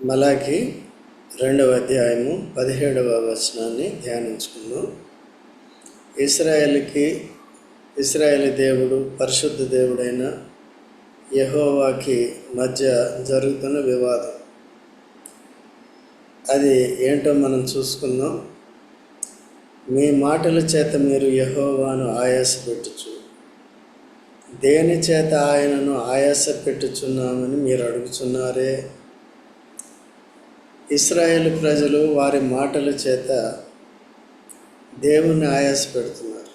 మలాకి రెండవ అధ్యాయము పదిహేడవ వచనాన్ని ధ్యానించుకుందాం. ఇస్రాయేల్కి ఇస్రాయేల్ దేవుడు పరిశుద్ధ దేవుడైన యహోవాకి మధ్య జరుగుతున్న వివాదం. అది ఏంటో మనం చూసుకుందాం. మీ మాటల చేత మీరు యహోవాను ఆయాసపెట్టుచు దేని చేత ఆయనను ఆయాస పెట్టుచున్నామని మీరు అడుగుచున్నారే? ఇస్రాయేల్ ప్రజలు వారి మాటల చేత దేవుణ్ణి ఆయాసపెడుతున్నారు.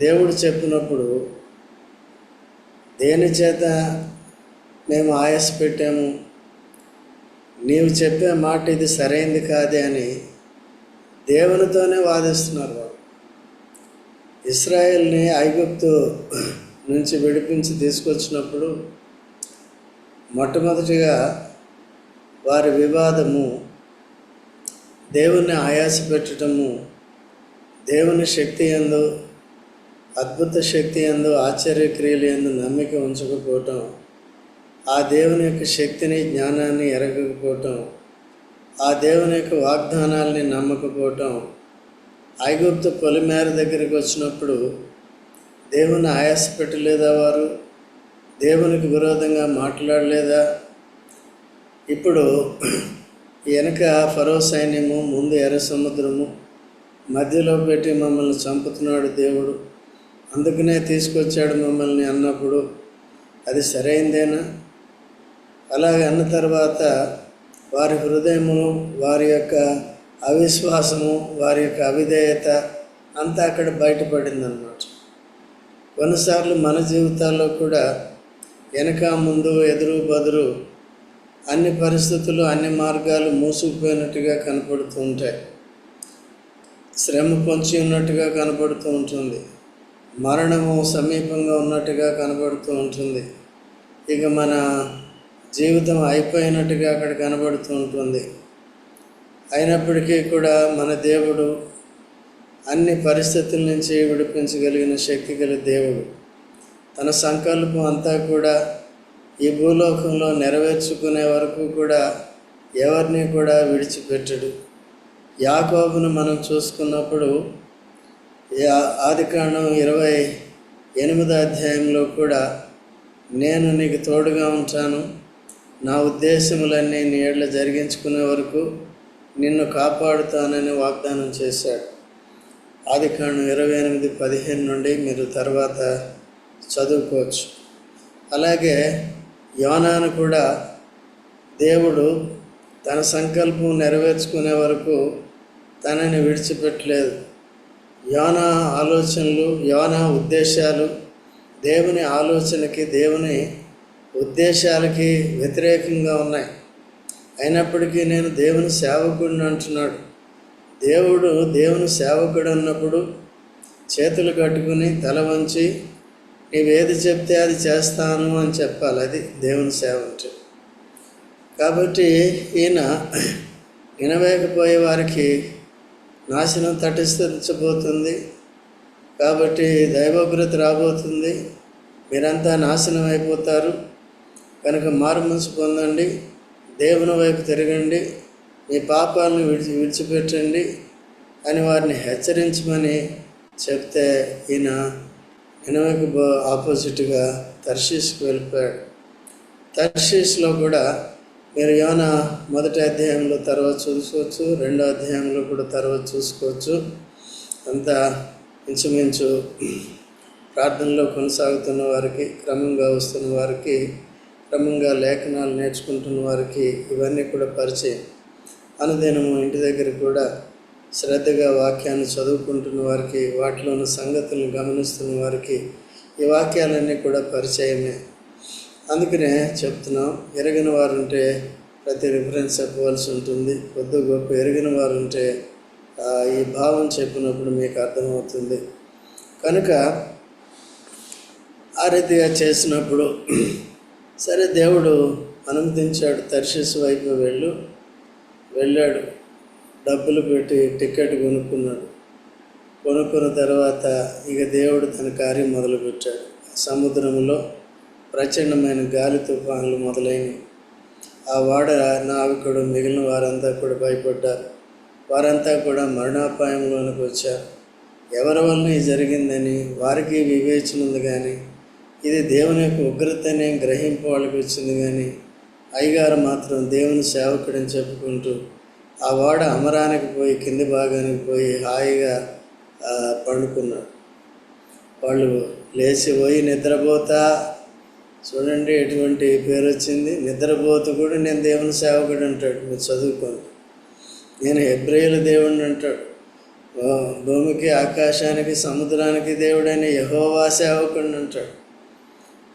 దేవుడు చెప్పినప్పుడు దేని చేత మేము ఆయాస పెట్టాము నీవు చెప్పే మాట ఇది సరైంది కాదే అని దేవునితోనే వాదిస్తున్నారు వాడు ఇస్రాయేల్ని ఐగుప్తు నుంచి విడిపించి తీసుకొచ్చినప్పుడు మొట్టమొదటిగా వారి వివాదము దేవుని ఆయాసపెట్టడము దేవుని శక్తి ఎందు అద్భుత శక్తి ఎందు ఆశ్చర్యక్రియలు ఎందు నమ్మిక ఉంచకపోవటం ఆ దేవుని యొక్క శక్తిని జ్ఞానాన్ని ఎరగకపోవటం ఆ దేవుని యొక్క వాగ్దానాల్ని నమ్మకపోవటం ఐగుప్తు పొలిమేర దగ్గరికి వచ్చినప్పుడు దేవుని ఆయాస పెట్టలేదా వారు? దేవునికి విరోధంగా మాట్లాడలేదా? ఇప్పుడు వెనక ఫరో సైన్యము ముందు ఎర్ర సముద్రము మధ్యలో పెట్టి మమ్మల్ని చంపుతున్నాడు దేవుడు. అందుకనే తీసుకొచ్చాడు మమ్మల్ని అన్నప్పుడు అది సరైందేనా? అలాగే అన్న తర్వాత వారి హృదయము వారి యొక్క అవిశ్వాసము వారి యొక్క అవిధేయత అంతా అక్కడ బయటపడింది అన్నమాట కొన్నిసార్లు మన జీవితాల్లో కూడా వెనక ముందు ఎదురు బదురు అన్ని పరిస్థితులు అన్ని మార్గాలు మూసుకుపోయినట్టుగా కనపడుతూ ఉంటాయి. శ్రమ పొంచి ఉన్నట్టుగా కనపడుతూ ఉంటుంది. మరణము సమీపంగా ఉన్నట్టుగా కనబడుతూ ఉంటుంది. ఇక మన జీవితం అయిపోయినట్టుగా అక్కడ కనబడుతూ ఉంటుంది. అయినప్పటికీ కూడా మన దేవుడు అన్ని పరిస్థితుల నుంచి విడిపించగలిగిన శక్తి గల దేవుడు. తన సంకల్పం అంతా కూడా ఈ భూలోకంలో నెరవేర్చుకునే వరకు కూడా ఎవరిని కూడా విడిచిపెట్టడు. యాకోబును మనం చూసుకున్నప్పుడు ఆదికాండం ఇరవై ఎనిమిదో అధ్యాయంలో కూడా నేను నీకు తోడుగా ఉంటాను. నా ఉద్దేశములన్నీ నీ ఏళ్ళ జరిగించుకునే వరకు నిన్ను కాపాడుతానని వాగ్దానం చేశాడు. ఆది కాండం ఇరవై ఎనిమిది పదిహేను నుండి మీరు తర్వాత చదువుకోవచ్చు. అలాగే యోనాను కూడా దేవుడు తన సంకల్పం నెరవేర్చుకునే వరకు తనని విడిచిపెట్టలేదు. యోనా ఆలోచనలు యోనా ఉద్దేశాలు దేవుని ఆలోచనకి దేవుని ఉద్దేశాలకి వ్యతిరేకంగా ఉన్నాయి. అయినప్పటికీ నేను దేవుని సేవకుడిని అంటున్నాడు. దేవుడు దేవుని సేవకుడు అన్నప్పుడు చేతులు కట్టుకుని తల వంచి నీవేది చెప్తే అది చేస్తాను అని చెప్పాలి. అది దేవుని సేవ అంటే. కాబట్టి ఈయన వినవేకపోయే వారికి నాశనం తటిస్తబోతుంది కాబట్టి దైవభ్రత రాబోతుంది. మీరంతా నాశనం అయిపోతారు. కనుక మారుమనసు పొందండి. దేవుని వైపు తిరగండి. మీ పాపాలను విడిచి విడిచిపెట్టండి. అని వారిని హెచ్చరించమని చెప్తే ఈయన వినవకు ఆపోజిట్గా తర్షీస్కి వెళ్ళిపోయాడు. తర్షీస్లో కూడా మీరు యోన మొదటి అధ్యాయంలో తర్వాత చూసుకోవచ్చు రెండో అధ్యాయంలో కూడా తర్వాత చూసుకోవచ్చు. అంతా ఇంచుమించు ప్రార్థనలో కొనసాగుతున్న వారికి క్రమంగా వస్తున్న వారికి క్రమంగా లేఖనాలు నేర్చుకుంటున్న వారికి ఇవన్నీ కూడా పరిచయం. అనుదినము ఇంటి దగ్గర కూడా శ్రద్ధగా వాక్యాన్ని చదువుకుంటున్న వారికి వాటిలో ఉన్న సంగతులను గమనిస్తున్న వారికి ఈ వాక్యాలన్నీ కూడా పరిచయమే. అందుకనే చెప్తున్నాం ఎరిగిన వారు ఉంటే ప్రతి రిఫరెన్స్ చెప్పవలసి ఉంటుంది. కొద్ది గొప్ప ఎరిగిన వారు ఉంటే ఈ భావం చెప్పినప్పుడు మీకు అర్థమవుతుంది. కనుక ఆ రీతిగా చేసినప్పుడు సరే దేవుడు అనుమతించాడు తర్షిస్ వైపు వెళ్ళు వెళ్ళాడు. డబ్బులు పెట్టి టికెట్ కొనుక్కున్నాడు. కొనుక్కున్న తర్వాత ఇక దేవుడు తన కార్యం మొదలుపెట్టాడు. సముద్రంలో ప్రచండమైన గాలి తుఫాన్లు మొదలైనవి. ఆ వాడ నావికుడు మిగిలిన వారంతా కూడా భయపడ్డారు. వారంతా కూడా మరణాపాయంలోనికి వచ్చారు. ఎవరి వల్ల ఇది జరిగిందని వారికి వివేచన ఉంది కానీ ఇది దేవుని యొక్క ఉగ్రతనే గ్రహింపు వాళ్ళకి వచ్చింది కానీ అయ్యగారు మాత్రం దేవుని సేవకుడని చెప్పుకుంటూ ఆ వాడ అమరానికి పోయి కింది భాగానికి పోయి హాయిగా పండుకున్నాడు. వాళ్ళు లేచి పోయి నిద్రపోతా చూడండి ఎటువంటి పేరు వచ్చింది. నిద్రపోతూ కూడా నేను దేవుని సేవకుడు అంటాడు మీరు చదువుకోండి. నేను హెబ్రేయుల దేవుడిని అంటాడు. భూమికి ఆకాశానికి సముద్రానికి దేవుడైన యహోవా సేవకుడిని అంటాడు.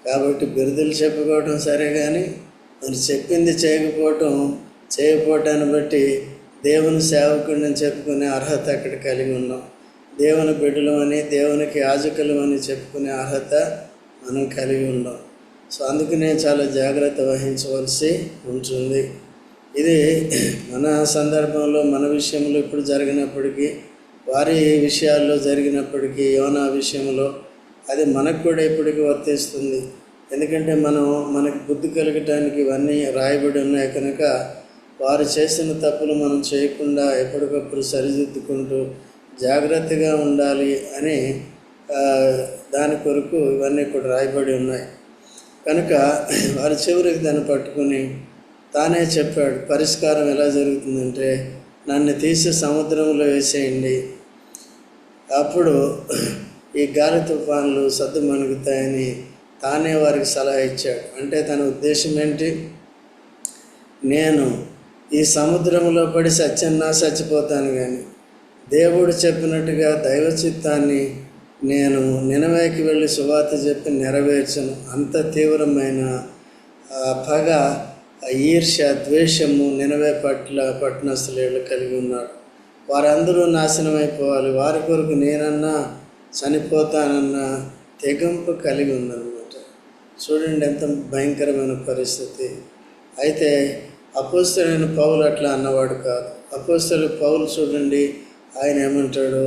కాబట్టి బిరుదులు చెప్పుకోవటం సరే కానీ మరి చెప్పింది చేయకపోవటం చేయకపోవటాన్ని బట్టి దేవుని సేవకుడిని చెప్పుకునే అర్హత అక్కడ కలిగి ఉన్నాం. దేవుని బిడ్డలమని దేవునికి యాజకులు అని చెప్పుకునే అర్హత మనం కలిగి ఉన్నాం. సో అందుకనే చాలా జాగ్రత్త వహించవలసి ఉంటుంది. ఇది మన సందర్భంలో మన విషయంలో ఇప్పుడు జరిగినప్పటికీ వారి విషయాల్లో జరిగినప్పటికీ యోనా విషయంలో అది మనకు కూడా ఇప్పటికీ వర్తిస్తుంది. ఎందుకంటే మనం మనకి బుద్ధి కలగటానికి ఇవన్నీ రాయబడి ఉన్నాయి కనుక వారు చేసిన తప్పులు మనం చేయకుండా ఎప్పటికప్పుడు సరిదిద్దుకుంటూ జాగ్రత్తగా ఉండాలి అని దాని కొరకు ఇవన్నీ కూడా రాయబడి ఉన్నాయి. కనుక వారి చివరికి దాన్ని పట్టుకుని తానే చెప్పాడు పరిష్కారం ఎలా జరుగుతుందంటే నన్ను తీసి సముద్రంలో వేసేయండి. అప్పుడు ఈ గాలి తుఫాన్లు సద్దు మణుగుతాయని తానే వారికి సలహా ఇచ్చాడు. అంటే తన ఉద్దేశం ఏంటి? నేను ఈ సముద్రంలో పడి సత్యన్నా చచ్చిపోతాను కానీ దేవుడు చెప్పినట్టుగా దైవ చిత్తాన్ని నేను నినవేకి వెళ్ళి సువార్త చెప్పి నెరవేర్చను. అంత తీవ్రమైన పగ ఈర్ష్య ద్వేషము నినవే పట్ల పట్టణస్థులు కలిగి ఉన్నారు. వారందరూ నాశనం అయిపోవాలి. వారి కొరకు నేనన్నా చనిపోతానన్న తెగింపు కలిగి ఉందన్నమాట చూడండి ఎంత భయంకరమైన పరిస్థితి. అయితే అపోస్తలైన పౌలు అట్లా అన్నవాడు కాదు. అపోస్తలు పౌలు చూడండి ఆయన ఏమంటాడు?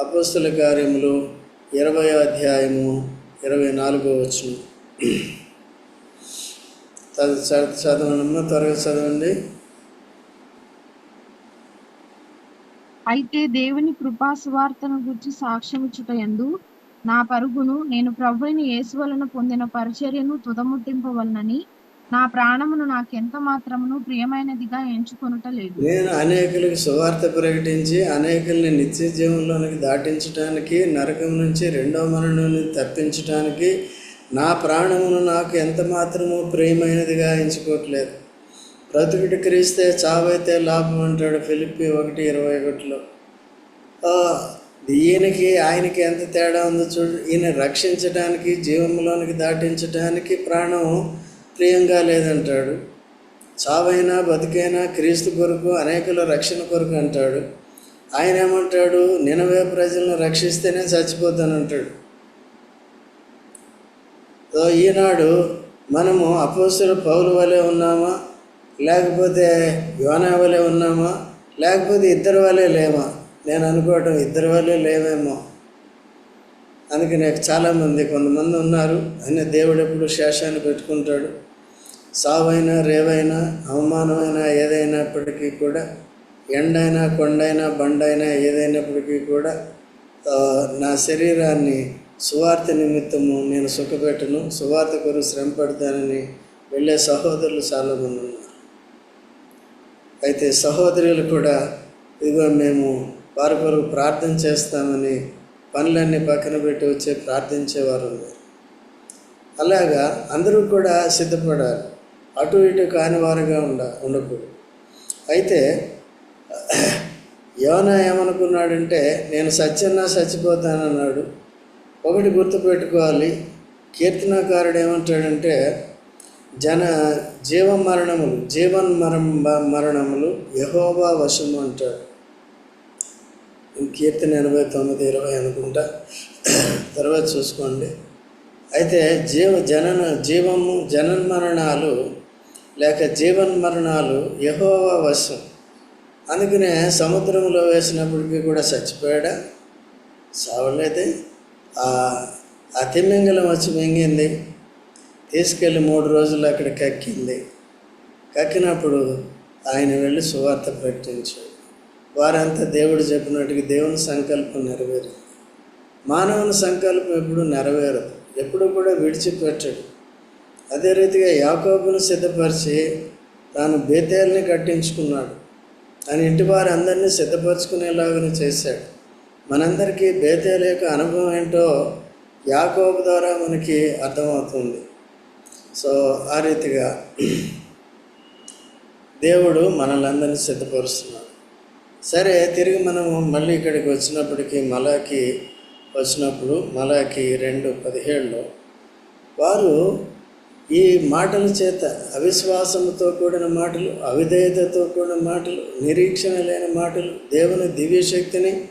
అపోస్తల కార్యములు ఇరవై అధ్యాయము ఇరవై నాలుగో వచ్చిన చదవనమ్మా త్వరగా చదవండి. అయితే దేవుని కృపా సువార్తను గురించి సాక్ష్యమిచ్చుట ఎందు నా పరుగును నేను ప్రభుని యేసు వలన పొందిన పరిచర్యను తుదముట్టింపవలనని నా ప్రాణమును నాకు ఎంత మాత్రమును ప్రియమైనదిగా ఎంచుకొనుట లేదు నేను అనేకులకు సువార్త ప్రకటించి అనేకుల్ని నిత్య జీవంలోనికి దాటించడానికి నరకం నుంచి రెండవ మరణుని తప్పించడానికి నా ప్రాణమును నాకు ఎంత మాత్రము ప్రియమైనదిగా ఎంచుకోవట్లేదు. బ్రతుకుడు క్రీస్తే చావైతే లాభం అంటాడు ఫిలిప్పి ఒకటి ఇరవై ఒకటిలో. ఈయనకి ఆయనకి ఎంత తేడా ఉందో చూడు ఈయన రక్షించడానికి జీవంలోనికి దాటించడానికి ప్రాణం ప్రియంగా లేదంటాడు. చావైనా బతికైనా క్రీస్తు కొరకు అనేకుల రక్షణ కొరకు అంటాడు. ఆయన ఏమంటాడు? నినవే ప్రజలను రక్షిస్తేనే చచ్చిపోతానంటాడు. సో ఈనాడు మనము అపోస్తుల పౌలు వలె ఉన్నామా? లేకపోతే యోనా వలె ఉన్నామా? లేకపోతే ఇద్దరు వలె లేమా? నేను అనుకోవటం ఇద్దరు వలె లేవేమో అందుకని చాలామంది కొంతమంది ఉన్నారు. ఆయన దేవుడు ఎప్పుడు శేషాన్ని పెట్టుకుంటాడు. సావైనా రేవైనా అవమానమైనా ఏదైనప్పటికీ కూడా ఎండైనా కొండైనా బండైనా ఏదైనప్పటికీ కూడా నా శరీరాన్ని సువార్త నిమిత్తము నేను సుఖపెట్టను సువార్త కొరకు శ్రమ పెడతానని వెళ్ళే సహోదరులు చాలామంది ఉన్నారు. అయితే సహోదరులు కూడా ఇదిగో మేము వారి కొరకు ప్రార్థన చేస్తామని పనులన్నీ పక్కన పెట్టి వచ్చి ప్రార్థించేవారు ఉన్నారు. అలాగా అందరూ కూడా సిద్ధపడాలి. అటు ఇటు కాని వారుగా ఉండ ఉండకూడదు. అయితే యోన ఏమనుకున్నాడంటే నేను సత్యన్నా చచ్చిపోతానన్నాడు ఒకటి గుర్తుపెట్టుకోవాలి. కీర్తనకారుడు ఏమంటాడంటే జన జీవ మరణములు జీవన్ మరం మరణములు యహోబా వశము అంటాడు. కీర్తన ఎనభై తొమ్మిది ఇరవై అనుకుంటా. తర్వాత చూసుకోండి. అయితే జీవ జనన జీవము జనన్మరణాలు లేక జీవన్మరణాలు యహోవా వశం. అందుకనే సముద్రంలో వేసినప్పటికీ కూడా చచ్చిపోయాడా? చావలేదే ఆ ఆ తిమ్మింగలం వచ్చి మింగింది. తీసుకెళ్ళి మూడు రోజులు అక్కడ కక్కింది. కక్కినప్పుడు ఆయన వెళ్ళి సువార్త ప్రకటించాడు. వారంతా దేవుడు చెప్పినట్టుగా దేవుని సంకల్పం నెరవేరింది మానవుని సంకల్పం ఎప్పుడు నెరవేరదు. ఎప్పుడు కూడా విడిచిపెట్టడు. అదే రీతిగా యాకోబును సిద్ధపరిచి తాను బేతేల్ని కట్టించుకున్నాడు. తన ఇంటి వారి అందరినీ సిద్ధపరచుకునేలాగా చేశాడు. మనందరికీ బేతేల యొక్క అనుభవం ఏంటో యాకోబు ద్వారా మనకి అర్థమవుతుంది. సో ఆ రీతిగా దేవుడు మనల్ని అందరినీ సిద్ధపరుస్తున్నాడు. సరే తిరిగి మనము మళ్ళీ ఇక్కడికి వచ్చినప్పటికీ మలాకి వచ్చినప్పుడు మలాకి రెండు పదిహేడులో వారు ఈ మాటల చేత అవిశ్వాసంతో కూడిన మాటలు అవిధేయతతో కూడిన మాటలు నిరీక్షణ లేని మాటలు దేవుని దివ్యశక్తిని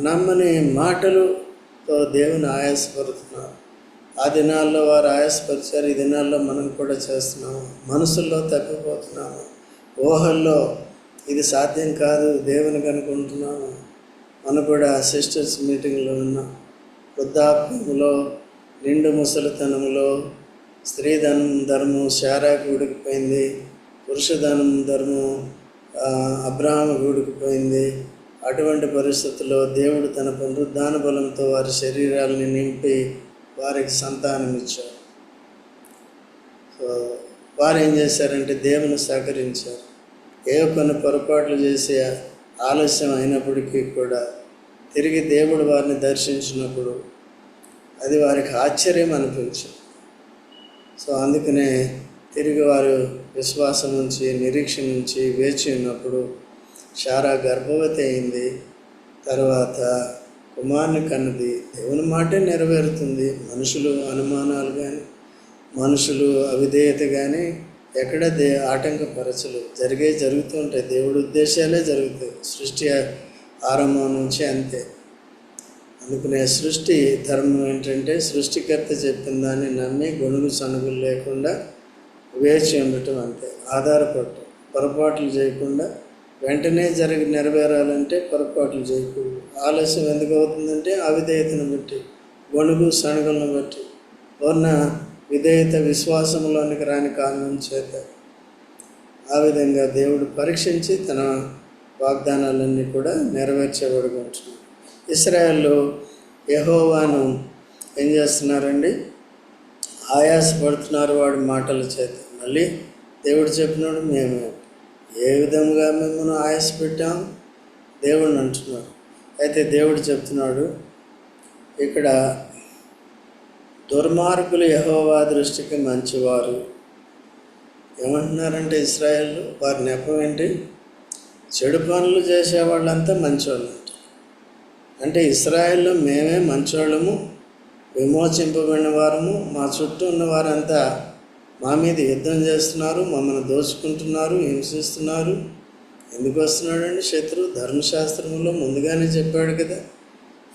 నమ్మని మాటలుతో దేవుని ఆయాసపరుతున్నారు. ఆ దినాల్లో వారు ఆయాసపరిచారు. ఈ దినాల్లో మనం కూడా చేస్తున్నాము. మనసుల్లో తప్పిపోతున్నాము. ఊహల్లో ఇది సాధ్యం కాదు దేవుని కనుకుంటున్నాను మనం కూడా సిస్టర్స్ మీటింగ్లో ఉన్న వృద్ధాప్యంలో నిండు ముసలితనంలో స్త్రీధనం ధర్మం శారాకు ఉడికిపోయింది పురుషధనం ధర్మం ఆ, ఉడికిపోయింది. అటువంటి పరిస్థితుల్లో దేవుడు తన పునరుద్ధాన బలంతో వారి శరీరాలని నింపి వారికి సంతానం ఇచ్చారు సో వారు ఏం చేశారంటే దేవుని సహకరించారు. ఏ కొన్ని పొరపాట్లు చేసే ఆలస్యం అయినప్పటికీ కూడా తిరిగి దేవుడు వారిని దర్శించినప్పుడు అది వారికి ఆశ్చర్యం అనిపించింది. సో అందుకనే తిరిగి వారు విశ్వాసం నుంచి నిరీక్షణ నుంచి వేచి ఉన్నప్పుడు షారా గర్భవతి అయింది. తర్వాత కుమారుని కన్నది దేవుని మాటే నెరవేరుతుంది. మనుషులు అనుమానాలు కానీ మనుషులు అవిధేయత కానీ ఎక్కడ దే ఆటంకపరచలు జరిగే జరుగుతూ ఉంటాయి. దేవుడి ఉద్దేశాలే జరుగుతాయి. సృష్టి ఆరంభం నుంచి అంతే. అందుకనే సృష్టి ధర్మం ఏంటంటే సృష్టికర్త చెప్పిన దాన్ని నమ్మి గొనుగు సనుగులు లేకుండా వేచి ఉండటం అంతే. ఆధారపడటం. పొరపాట్లు చేయకుండా వెంటనే జరిగి నెరవేరాలంటే పొరపాట్లు చేయకూడదు. ఆలస్యం ఎందుకు అవుతుందంటే అవిధేయతను బట్టి గొనుగు సణుగులను బట్టి. పూర్ణ విధేయత విశ్వాసంలోనికి రాని కారణం చేత ఆ విధంగా దేవుడు పరీక్షించి తన వాగ్దానాలన్నీ కూడా నెరవేర్చబడుకుంటున్నాడు ఇస్రాయల్లో యహోవాను ఏం చేస్తున్నారండి? ఆయాసపడుతున్నారు వాడి మాటల చేత. మళ్ళీ దేవుడు చెప్పినాడు మేము ఏ విధంగా మిమ్మల్ని ఆయాస పెట్టాం దేవుడిని అంటున్నాడు. అయితే దేవుడు చెప్తున్నాడు ఇక్కడ దుర్మార్గులు యహోవా దృష్టికి మంచివారు. ఏమంటున్నారంటే ఇస్రాయేల్? వారి నెపం ఏంటి? చెడు పనులు చేసే వాళ్ళంతా మంచివాళ్ళు అంటే ఇస్రాయేల్లో మేమే మంచోళ్ళము విమోచింపబడిన వారము మా చుట్టూ ఉన్న వారంతా మా మీద యుద్ధం చేస్తున్నారు మమ్మల్ని దోచుకుంటున్నారు హింసిస్తున్నారు. ఎందుకు వస్తున్నాడండి శత్రువు ధర్మశాస్త్రంలో ముందుగానే చెప్పాడు కదా.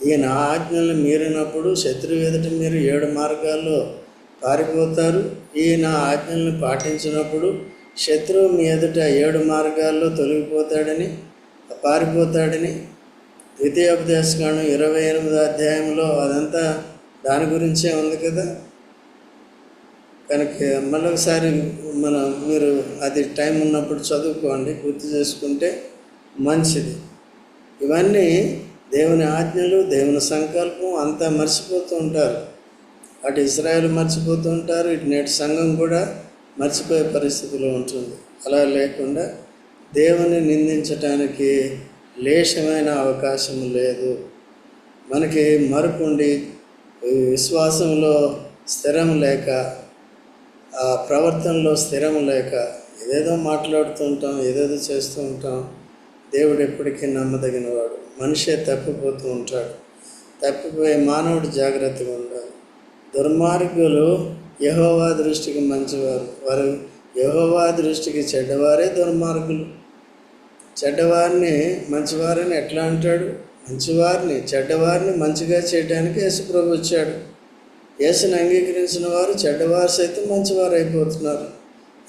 ఈయన ఆజ్ఞలు మీరినప్పుడు శత్రువు ఎదుట మీరు ఏడు మార్గాల్లో పారిపోతారు. ఈయన ఆజ్ఞలను పాటించినప్పుడు శత్రువు మీ ఎదుట ఏడు మార్గాల్లో తొలగిపోతాడని పారిపోతాడని ద్వితీయోపదేశకాండం ఇరవై ఎనిమిదో అధ్యాయంలో అదంతా దాని గురించే ఉంది కదా? కనుక మళ్ళొకసారి మన మీరు అది టైం ఉన్నప్పుడు చదువుకోండి గుర్తు చేసుకుంటే మంచిది. ఇవన్నీ దేవుని ఆజ్ఞలు దేవుని సంకల్పం అంతా మర్చిపోతూ ఉంటారు. అటు ఇస్రాయల్ మర్చిపోతూ ఉంటారు ఇటు నేటి సంఘం కూడా మర్చిపోయే పరిస్థితిలో ఉంటుంది. అలా లేకుండా దేవుని నిందించటానికి లేశమైన అవకాశం లేదు. మనకి మరుపుండి విశ్వాసంలో స్థిరం లేక ఆ ప్రవర్తనలో స్థిరం లేక ఏదేదో మాట్లాడుతుంటాం ఏదేదో చేస్తూ ఉంటాం. దేవుడు ఎప్పటికీ నమ్మదగినవాడు. మనిషే తప్పిపోతూ ఉంటాడు. తప్పిపోయే మానవుడు జాగ్రత్తగా ఉండాలి. దుర్మార్గులు యహోవా దృష్టికి మంచివారు. వారు యహోవా దృష్టికి చెడ్డవారే దుర్మార్గులు. చెడ్డవారిని మంచివారని ఎట్లా అంటాడు? మంచివారిని చెడ్డవారిని మంచిగా చేయడానికి యేసుప్రభు వచ్చాడు. యేసుని అంగీకరించిన వారు చెడ్డవారు సైతం మంచివారు అయిపోతున్నారు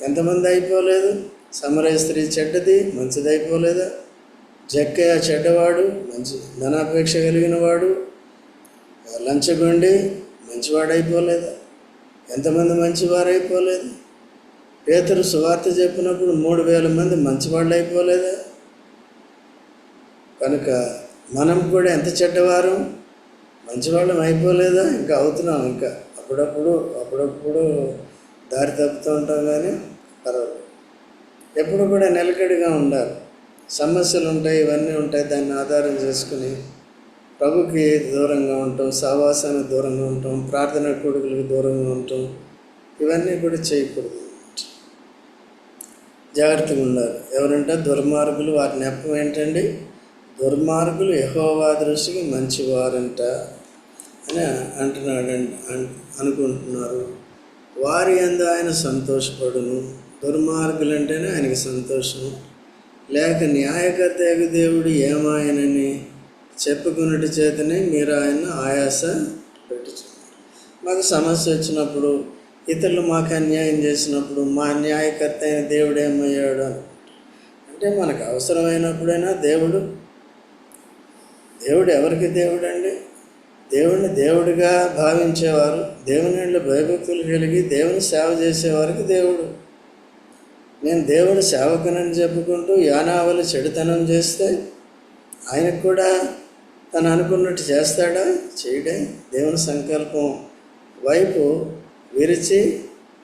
ఎంతమంది అయిపోలేదు? సమరయ స్త్రీ చెడ్డది మంచిది అయిపోలేదా జక్కయ్య చెడ్డవాడు మంచి ధనాపేక్ష కలిగిన వాడు లంచగొండి మంచివాడు ఎంతమంది మంచివారైపోలేదు? అయిపోలేదు సువార్త చెప్పినప్పుడు మూడు వేల మంది మంచివాళ్ళు అయిపోలేదా కనుక మనం కూడా ఎంత చెడ్డవారం? మంచివాళ్ళం అయిపోలేదా? ఇంకా అవుతున్నాం ఇంకా. అప్పుడప్పుడు అప్పుడప్పుడు దారి తప్పుతూ ఉంటాం కానీ పర్వాలేదు. ఎప్పుడు కూడా నిలకడిగా ఉండాలి. సమస్యలు ఉంటాయి ఇవన్నీ ఉంటాయి దాన్ని ఆధారం చేసుకుని ప్రభుకి దూరంగా ఉంటాం సహవాసానికి దూరంగా ఉంటాం ప్రార్థన కొడుకులకు దూరంగా ఉంటాం ఇవన్నీ కూడా చేయకూడదు జాగ్రత్తగా ఉండాలి. ఎవరంటే దుర్మార్గులు వారి నెపం ఏంటండి? దుర్మార్గులు యహోవా దృష్టికి మంచివారంట అని అంటున్నాడండి అనుకుంటున్నారు. వారి అందు ఆయన సంతోషపడును. దుర్మార్గులు అంటేనే ఆయనకి సంతోషం. లేక న్యాయకర్తయగు దేవుడు ఏమాయనని చెప్పుకున్నటి చేతనే మీరు ఆయన ఆయాస పెట్టుచున్నారు. మాకు సమస్య వచ్చినప్పుడు ఇతరులు మాకు అన్యాయం చేసినప్పుడు మా న్యాయకర్త అయిన దేవుడు ఏమయ్యాడు? అని అంటే మనకు అవసరమైనప్పుడైనా దేవుడు దేవుడు ఎవరికి దేవుడు అండి దేవుడిని దేవుడిగా భావించేవారు దేవుని భయభక్తులు కలిగి దేవుని సేవ చేసేవారికి దేవుడు. నేను దేవుడు సేవకునని చెప్పుకుంటూ యానావలు చెడుతనం చేస్తే ఆయనకు కూడా తను అనుకున్నట్టు చేస్తాడా? చేయడే. దేవుని సంకల్పం వైపు విరిచి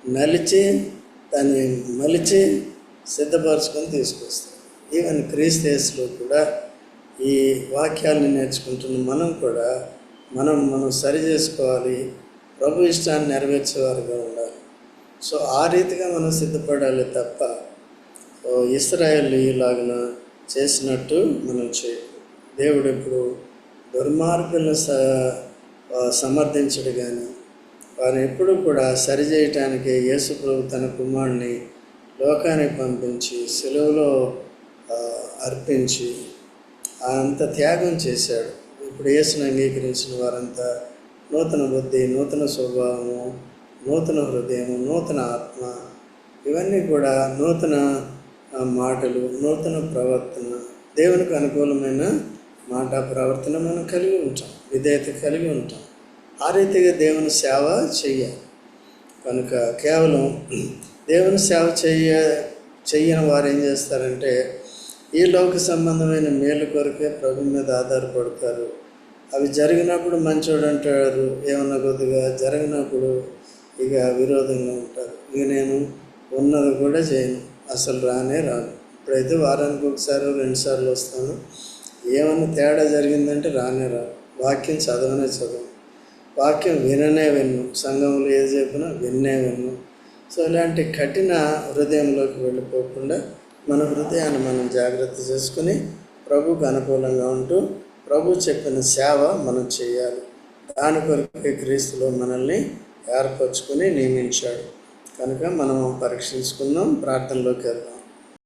నలిచి దాన్ని మలిచి సిద్ధపరచుకొని తీసుకొస్తాడు. ఈవెన్ క్రీస్తేస్లో కూడా ఈ వాక్యాలను నేర్చుకుంటున్న మనం కూడా మనం మనం సరి చేసుకోవాలి. ప్రభు ఇష్టాన్ని నెరవేర్చేవారుగా ఉండాలి. సో ఆ రీతిగా మనం సిద్ధపడాలి తప్ప ఇస్రాయల్ ఈలాగిన చేసినట్టు మనం చేయ దేవుడు ఇప్పుడు దుర్మార్గులను స సమర్థించడు కానీ వారు ఎప్పుడు కూడా సరిచేయటానికి యేసు ప్రభు తన కుమారుని లోకానికి పంపించి సెలవులో అర్పించి అంత త్యాగం చేశాడు. ఇప్పుడు యేసును అంగీకరించిన వారంతా నూతన బుద్ధి నూతన స్వభావము నూతన హృదయం నూతన ఆత్మ ఇవన్నీ కూడా నూతన మాటలు నూతన ప్రవర్తన దేవునికి అనుకూలమైన మాట ప్రవర్తన మనం కలిగి ఉంటాం విధేయత కలిగి ఉంటాం. ఆ రీతిగా దేవుని సేవ చెయ్యాలి కనుక కేవలం దేవుని సేవ చెయ్య చెయ్యని వారు ఏం చేస్తారంటే ఈ లోక సంబంధమైన మేలు కొరకే ప్రభు మీద ఆధారపడతారు. అవి జరిగినప్పుడు మంచోడు అంటారు ఏమన్నా కొద్దిగా జరిగినప్పుడు ఇక విరోధంగా ఉంటారు. ఇక నేను ఉన్నది కూడా చేయను. అసలు రానే రాను. ఇప్పుడైతే వారానికి ఒకసారి రెండు సార్లు వస్తాను. ఏమైనా తేడా జరిగిందంటే రానే రాను. వాక్యం చదవనే చదవను. వాక్యం విననే విన్ను. సంఘంలో ఏది చెప్పినా విన్నే విన్ను. సో ఇలాంటి కఠిన హృదయంలోకి వెళ్ళిపోకుండా మన హృదయాన్ని మనం జాగ్రత్త చేసుకుని ప్రభుకు అనుకూలంగా ఉంటూ ప్రభు చెప్పిన సేవ మనం చేయాలి. దాని కొరకే క్రీస్తులో మనల్ని ఏర్పరచుకుని నియమించాడు. కనుక మనం పరీక్షించుకుందాం ప్రార్థనలోకి వెళ్దాం.